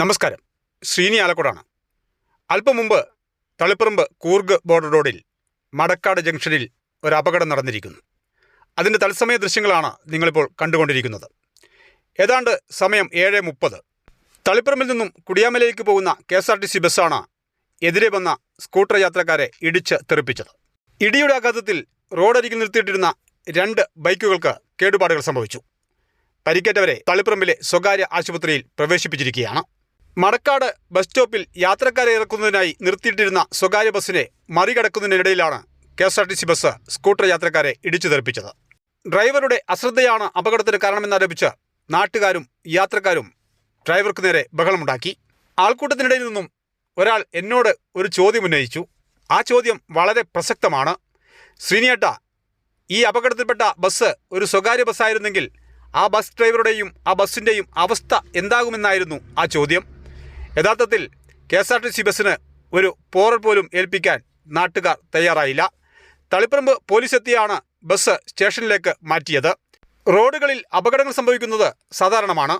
നമസ്കാരം. ശ്രീനി ആലക്കോടാണ്. അല്പം മുമ്പ് തളിപ്പറമ്പ് കൂർഗ് ബോർഡർ റോഡിൽ മടക്കാട് ജംഗ്ഷനിൽ ഒരു അപകടം നടന്നിരിക്കുന്നു. അതിന്റെ തത്സമയ ദൃശ്യങ്ങളാണ് നിങ്ങളിപ്പോൾ കണ്ടുകൊണ്ടിരിക്കുന്നത്. ഏതാണ്ട് സമയം ഏഴ് മുപ്പത്. തളിപ്പറമ്പിൽ നിന്നും കുടിയാമലയിലേക്ക് പോകുന്ന K S R T C ബസ്സാണ് എതിരെ വന്ന സ്കൂട്ടർ യാത്രക്കാരെ ഇടിച്ച് തെറിപ്പിച്ചത്. ഇടിയുടെ ആഘാതത്തിൽ റോഡരികിൽ നിർത്തിയിട്ടിരുന്ന രണ്ട് ബൈക്കുകൾക്ക് കേടുപാടുകൾ സംഭവിച്ചു. പരിക്കേറ്റവരെ തളിപ്പറമ്പിലെ സ്വകാര്യ ആശുപത്രിയിൽ പ്രവേശിപ്പിച്ചിരിക്കുകയാണ്. മടക്കാട് ബസ് സ്റ്റോപ്പിൽ യാത്രക്കാരെ ഇറക്കുന്നതിനായി നിർത്തിയിട്ടിരുന്ന സ്വകാര്യ ബസ്സിനെ മറികടക്കുന്നതിനിടയിലാണ് K S R T C bus scooter യാത്രക്കാരെ ഇടിച്ചു തെറിപ്പിച്ചത്. ഡ്രൈവറുടെ അശ്രദ്ധയാണ് അപകടത്തിന് കാരണമെന്നാരോപിച്ച് നാട്ടുകാരും യാത്രക്കാരും ഡ്രൈവർക്ക് നേരെ ബഹളമുണ്ടാക്കി. ആൾക്കൂട്ടത്തിനിടയിൽ നിന്നും ഒരാൾ എന്നോട് ഒരു ചോദ്യം ഉന്നയിച്ചു. ആ ചോദ്യം വളരെ പ്രസക്തമാണ്. ശ്രീനിയേട്ട ഈ അപകടത്തിൽപ്പെട്ട ബസ് ഒരു സ്വകാര്യ ബസ്സായിരുന്നെങ്കിൽ ആ ബസ് ഡ്രൈവറുടെയും ആ ബസ്സിന്റെയും അവസ്ഥ എന്താകുമെന്നായിരുന്നു ആ ചോദ്യം. യഥാർത്ഥത്തിൽ K S R T C ബസ്സിന് ഒരു പോറൽ പോലും ഏൽപ്പിക്കാൻ നാട്ടുകാർ തയ്യാറായില്ല. തളിപ്പറമ്പ് പോലീസ് എത്തിയാണ് ബസ് സ്റ്റേഷനിലേക്ക് മാറ്റിയത്. റോഡുകളിൽ അപകടങ്ങൾ സംഭവിക്കുന്നത് സാധാരണമാണ്.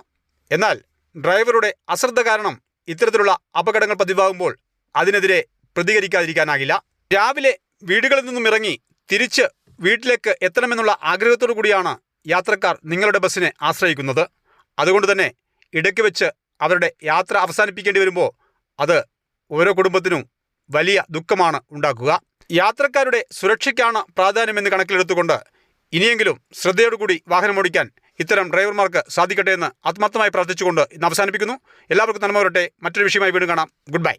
എന്നാൽ ഡ്രൈവറുടെ അശ്രദ്ധ കാരണം ഇത്തരത്തിലുള്ള അപകടങ്ങൾ പതിവാകുമ്പോൾ അതിനെതിരെ പ്രതികരിക്കാതിരിക്കാനാകില്ല. രാവിലെ വീടുകളിൽ നിന്നും ഇറങ്ങി തിരിച്ച് വീട്ടിലേക്ക് എത്തണമെന്നുള്ള ആഗ്രഹത്തോടു കൂടിയാണ് യാത്രക്കാർ നിങ്ങളുടെ ബസ്സിനെ ആശ്രയിക്കുന്നത്. അതുകൊണ്ട് തന്നെ ഇടയ്ക്ക് വെച്ച് അവരുടെ യാത്ര അവസാനിപ്പിക്കേണ്ടി വരുമ്പോൾ അത് ഓരോ കുടുംബത്തിനും വലിയ ദുഃഖമാണ് ഉണ്ടാക്കുക. യാത്രക്കാരുടെ സുരക്ഷയ്ക്കാണ് പ്രാധാന്യമെന്ന് കണക്കിലെടുത്തുകൊണ്ട് ഇനിയെങ്കിലും ശ്രദ്ധയോടുകൂടി വാഹനമോടിക്കാൻ ഇത്തരം ഡ്രൈവർമാർക്ക് സാധിക്കട്ടെ എന്ന് ആത്മാർത്ഥമായി പ്രാർത്ഥിച്ചുകൊണ്ട് ഇന്ന് അവസാനിപ്പിക്കുന്നു. എല്ലാവർക്കും നന്മ വരട്ടെ. മറ്റൊരു വിഷയമായി വീണ്ടും കാണാം. Good bye